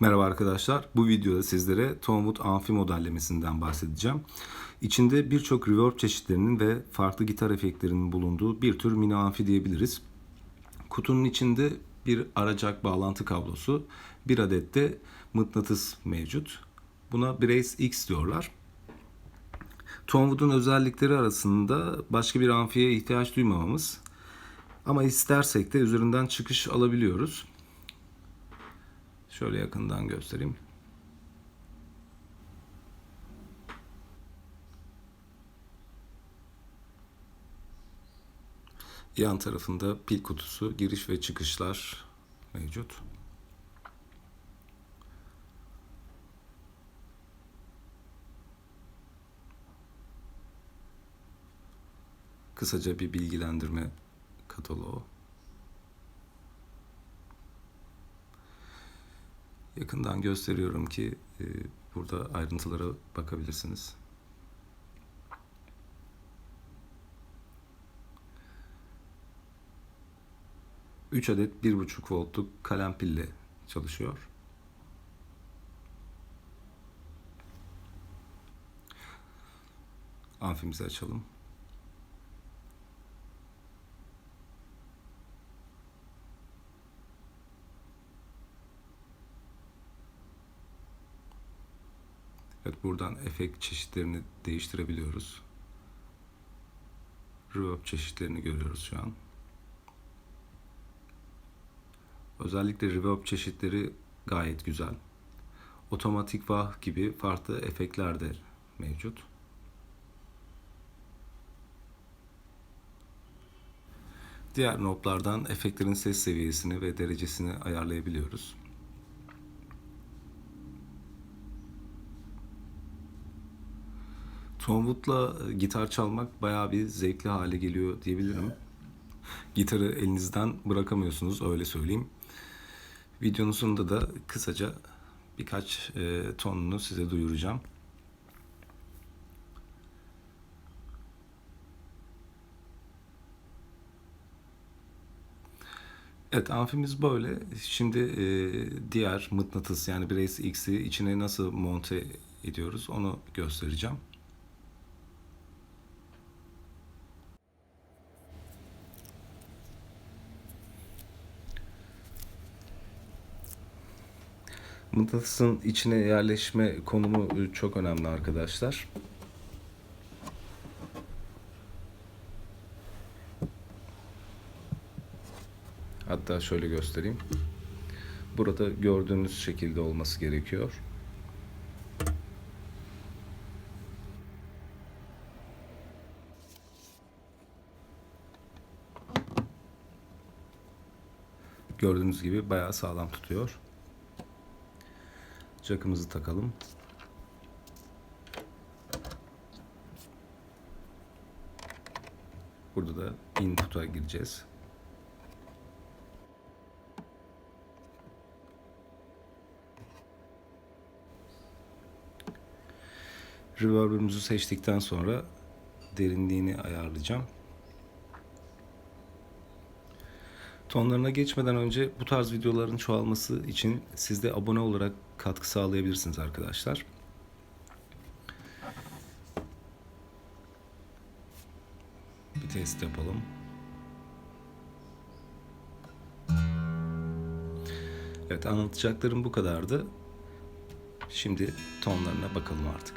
Merhaba arkadaşlar. Bu videoda sizlere Tonewood amfi modellemesinden bahsedeceğim. İçinde birçok reverb çeşitlerinin ve farklı gitar efektlerinin bulunduğu bir tür mini amfi diyebiliriz. Kutunun içinde bir aracak bağlantı kablosu, bir adet de mıknatıs mevcut. Buna Brace X diyorlar. Tonewood'un özellikleri arasında başka bir amfiye ihtiyaç duymamamız ama istersek de üzerinden çıkış alabiliyoruz. Şöyle yakından göstereyim. Yan tarafında pil kutusu, giriş ve çıkışlar mevcut. Kısaca bir bilgilendirme kataloğu. Yakından gösteriyorum ki e, burada ayrıntılara bakabilirsiniz. Üç adet 1.5 voltluk kalem pille çalışıyor. Amfimizi açalım. Buradan efekt çeşitlerini değiştirebiliyoruz. Reverb çeşitlerini görüyoruz şu an. Özellikle reverb çeşitleri gayet güzel. Otomatik wah gibi farklı efektler de mevcut. Diğer knoblardan efektlerin ses seviyesini ve derecesini ayarlayabiliyoruz. Tonewood'la gitar çalmak bayağı bir zevkli hale geliyor diyebilirim. Gitarı elinizden bırakamıyorsunuz öyle söyleyeyim. Videonun sonunda da kısaca birkaç e, tonunu size duyuracağım. Evet amfimiz böyle. Şimdi e, diğer mıknatıs yani Brace X'i içine nasıl monte ediyoruz onu göstereceğim. Mıknatısın içine yerleşme konumu çok önemli arkadaşlar. Hatta şöyle göstereyim. Burada gördüğünüz şekilde olması gerekiyor. Gördüğünüz gibi bayağı sağlam tutuyor. Jack'ımızı takalım. Burada da input'a gireceğiz. Reverb'ümüzü seçtikten sonra derinliğini ayarlayacağım. Tonlarına geçmeden önce bu tarz videoların çoğalması için siz de abone olarak katkı sağlayabilirsiniz arkadaşlar. Bir test yapalım. Evet anlatacaklarım bu kadardı. Şimdi tonlarına bakalım artık.